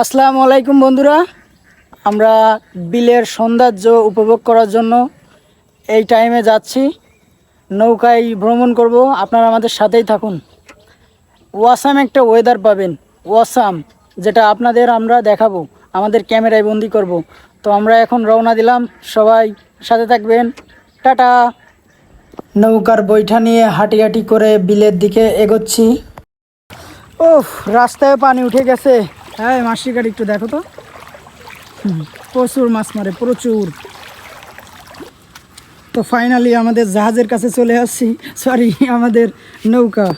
আসসালামু আলাইকুম বন্ধুরা। আমরা বিলের সৌন্দর্য উপভোগ করার জন্য এই টাইমে যাচ্ছি। নৌকায় ভ্রমণ করব। আপনারা আমাদের সাথেই থাকুন। ওয়াসাম একটা ওয়েদার পাবেন। ওয়াসাম, যেটা আপনাদের আমরা দেখাবো। আমাদের ক্যামেরায় বন্দি করব। তো আমরা এখন রওনা দিলাম। সবাই সাথে থাকবেন। টাটা! নৌকার বৈঠা নিয়ে হাঁটি হাঁটি করে বিলের দিকে এগোচ্ছি। ওফ রাস্তায় পানি উঠে গেছে। হ্যাঁ মাসির গাড়ি একটু দেখো তো। প্রচুর মাছ মারে প্রচুর। তো ফাইনালি আমাদের জাহাজের কাছে চলে আসছি। সরি আমাদের নৌকা।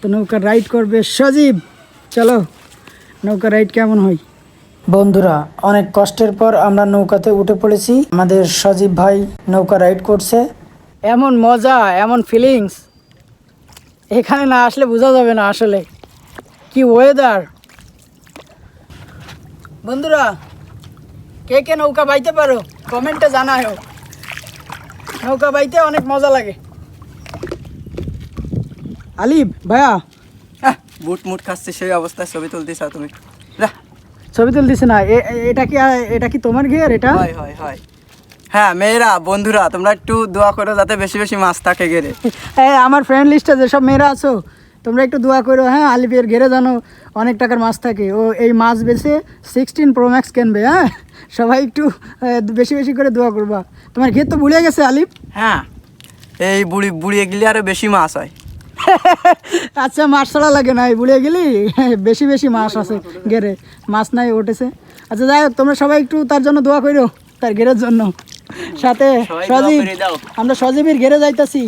তো নৌকা রাইড করবে সজীব। চলো নৌকা রাইড কেমন হয়? বন্ধুরা অনেক কষ্টের পর আমরা নৌকাতে উঠে পড়েছি। আমাদের সজীব ভাই নৌকা রাইড করছে। এমন মজা এমন ফিলিংস এখানে না আসলে বোঝা যাবে না আসলে। কি ওয়েদার বন্ধুরা কে কে নৌকা বাইতে পারো কমেন্টে জানাও নৌকা বাইতে অনেক মজা লাগে। আলিফ ভাইয়া। বুট মুট খাচ্ছে সেই অবস্থায় ছবি তুলতেছ তুমি। ছবি তুলতেছে না এটা কি এটা কি তোমার ঘের এটা? হয় হয় হয়। হ্যাঁ মেয়েরা বন্ধুরা তোমরা একটু দোয়া করো যাতে বেশি বেশি মাছ থাকে গেরে হ্যাঁ আমার ফ্রেন্ড লিস্টে যেসব মেয়েরা আছো তোমরা একটু দোয়া করো হ্যাঁ আলিফের ঘেরে জানো অনেক টাকার মাছ থাকে। ও এই মাছ বেছে সিক্সটিন প্রো ম্যাক্স কিনবে হ্যাঁ? সবাই একটু বেশি বেশি করে দোয়া করবা। তোমার ঘের তো ভুলে গেছে আলিফ? হ্যাঁ এই বুড়ি বুড়িয়ে গেলে আরও বেশি মাছ হয়। আচ্ছা মাছ ছাড়া লাগে না এই বুড়ে গেলি? বেশি বেশি মাছ আছে ঘেরে মাছ নাই উঠেছে। আচ্ছা যাই হোক তোমরা সবাই একটু তার জন্য দোয়া করো তার ঘেরের জন্য। সাথে সজীব আমরা সজীবের ঘেরে যাইতাছি।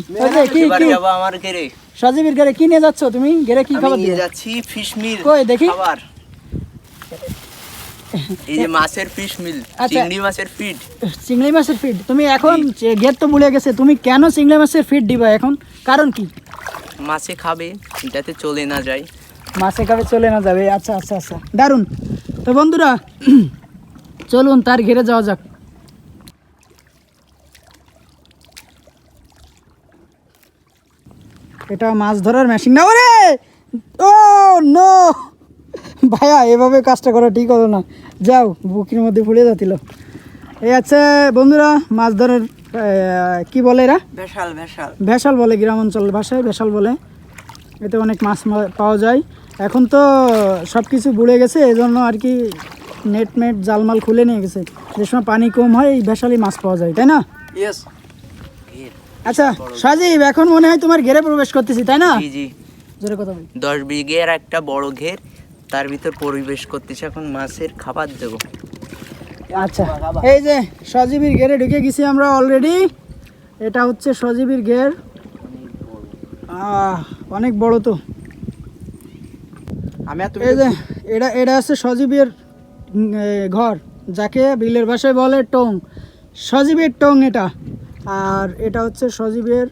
কি কি? আমার গেরে সজীবের ঘেরে কি নিয়ে যাচ্ছ তুমি? ঘেরে কি খাবার নিয়ে যাচ্ছি ফিশ মিল কই দেখি? খাবার। এই যে মাছের ফিশ মিল আচ্ছা। চিংড়ি মাছের ফিড চিংড়ি মাছের ফিড তুমি এখন ঘের তো ভুলে গেছে তুমি কেন চিংড়ি মাছের ফিড দিবা এখন? কারণ কি? মাছে খাবে যাতে চলে না যায়। মাছে খাবে চলে না যাবে। আচ্ছা আচ্ছা আচ্ছা। দারুণ তো বন্ধুরা চলুন তার ঘিরে যাওয়া যাক। এটা মাছ ধরার মেশিন না ওরে! ও নো ভাইয়া এভাবে কাজটা করা ঠিক হলো না। যাও বুকির মধ্যে ফুলে যাচ্ছিল। এই আছে বন্ধুরা মাছ ধরার কি বলে এরা? Vessel vessel. ভেসাল বলে গ্রাম অঞ্চল ভাষায় ভেসাল বলে। এতে অনেক মাছ পাওয়া যায়। এখন তো সব কিছু বুড়ে গেছে এই জন্য আর কি নেট মেট জালমাল খুলে নিয়ে গেছে। যে সময় পানি কম হয় এই ভেসালই মাছ পাওয়া যায় তাই না? ইয়েস আচ্ছা সাজিব এখন মনে হয় তোমার ঘেরে প্রবেশ করতেছি তাই না? জি জি। জোরে কথা বলি। দশ বিঘের একটা বড় ঘের তার ভিতর পরিবেশ করতেছে এখন মাছের খাবার দেবো। আচ্ছা এই যে সজীবীর ঘেরে ঢুকে গেছি আমরা অলরেডি এটা হচ্ছে সজীবীর ঘের। আহ, অনেক বড় তো। আমি এই যে এটা এটা আছে সজীবের ঘর যাকে বিলের ভাষায় বলে টং। সজীবের টং এটা। আর এটা হচ্ছে সজীবের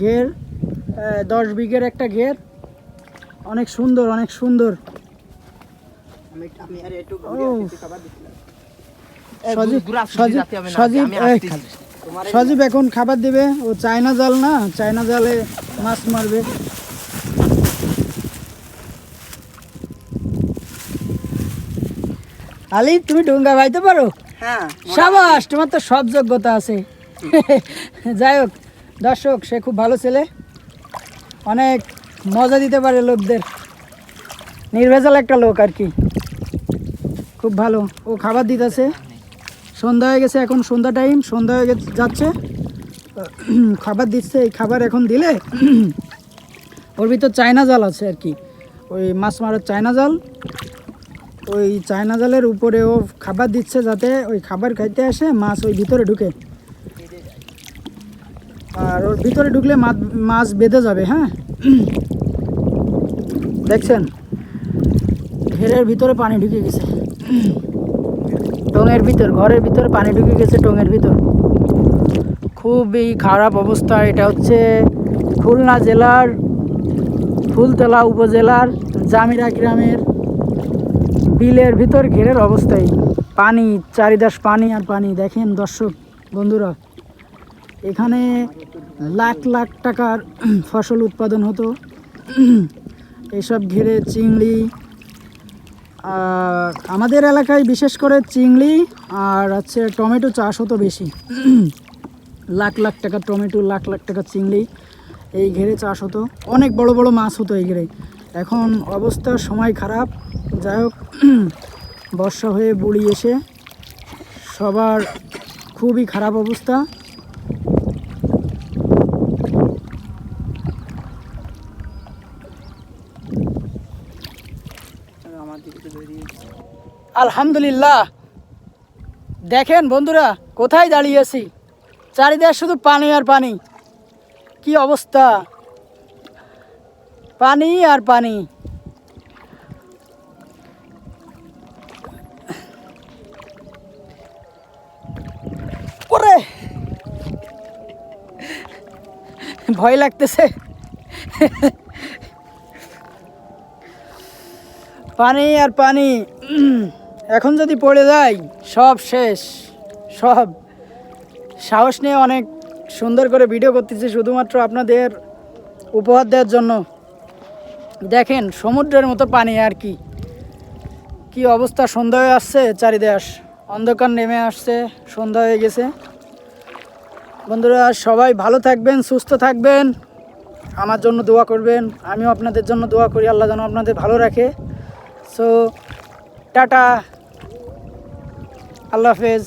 ঘের দশ বিঘের একটা ঘের। অনেক সুন্দর অনেক সুন্দর। সজীব এখন খাবার দেবে। ও চায়না জাল না চায়না জালে মাছ মারবে। আলি তুমি ডুঙ্গা বাইতে পারো? হ্যাঁ সাবাস তোমার তো সব যোগ্যতা আছে। যাই হোক, দর্শক, সে খুব ভালো ছেলে। অনেক মজা দিতে পারে লোকদের। নির্ভেজাল একটা লোক আর কি। খুব ভালো। ও খাবার দিতেছে। সন্ধ্যা হয়ে গেছে এখন, সন্ধ্যা টাইম সন্ধ্যা হয়ে গে- যাচ্ছে। খাবার দিচ্ছে, এই খাবার এখন দিলে ওর ভিতর চায়না জাল আছে আর কি। ওই মাছ মারার চায়না জাল। ওই চায়না জালের উপরে ও খাবার দিচ্ছে যাতে ওই খাবার খাইতে আসে, মাছ ওই ভিতরে ঢুকে। আর ওর ভিতরে ঢুকলে মাছ মাছ বেঁধে যাবে হ্যাঁ? দেখছেন? ঘেরের ভিতরে পানি ঢুকে গেছে। টঙের ভিতর, ঘরের ভিতরে পানি ঢুকে গেছে টঙের ভিতর। খুবই খারাপ অবস্থা। এটা হচ্ছে খুলনা জেলার, ফুলতলা উপজেলার জামিরা গ্রামের বিলের ভিতর ঘেরের অবস্থায় পানি চারিদাস পানি আর পানি। দেখেন দর্শক, বন্ধুরা। এখানে লাখ লাখ টাকার ফসল উৎপাদন হতো। এইসব ঘিরে চিংড়ি আর আমাদের এলাকায় বিশেষ করে চিংড়ি আর হচ্ছে টমেটো চাষ হতো বেশি। লাখ লাখ টাকা টমেটো, লাখ লাখ টাকা চিংড়ি এই ঘেরে চাষ হতো। অনেক বড় বড় মাছ হতো এই ঘেরে। এখন অবস্থা সময় খারাপ। যাই হোক, বর্ষা হয়ে বুড়ি এসে সবার খুবই খারাপ অবস্থা। আলহামদুলিল্লাহ। দেখেন বন্ধুরা, কোথায় দাঁড়িয়েছি? চারিদিকে শুধু পানি আর পানি। কি অবস্থা? পানি আর পানি। ওরে! ভয় লাগতেছে। পানি আর পানি। এখন যদি পড়ে যায় সব শেষ। সব। সাহস নিয়ে অনেক সুন্দর করে ভিডিও করতেছি, শুধুমাত্র আপনাদের উপহার দেওয়ার জন্য। দেখেন, সমুদ্রের মতো পানি আর কি। কি অবস্থা, সন্ধ্যা হয়ে আসছে চারিদেশ অন্ধকার নেমে আসছে, সন্ধ্যা হয়ে গেছে। বন্ধুরা, সবাই ভালো থাকবেন, সুস্থ থাকবেন। আমার জন্য দোয়া করবেন, আমিও আপনাদের জন্য দোয়া করি, আল্লাহ যেন আপনাদের ভালো রাখে। So tata. আল্লাহ হাফেজ।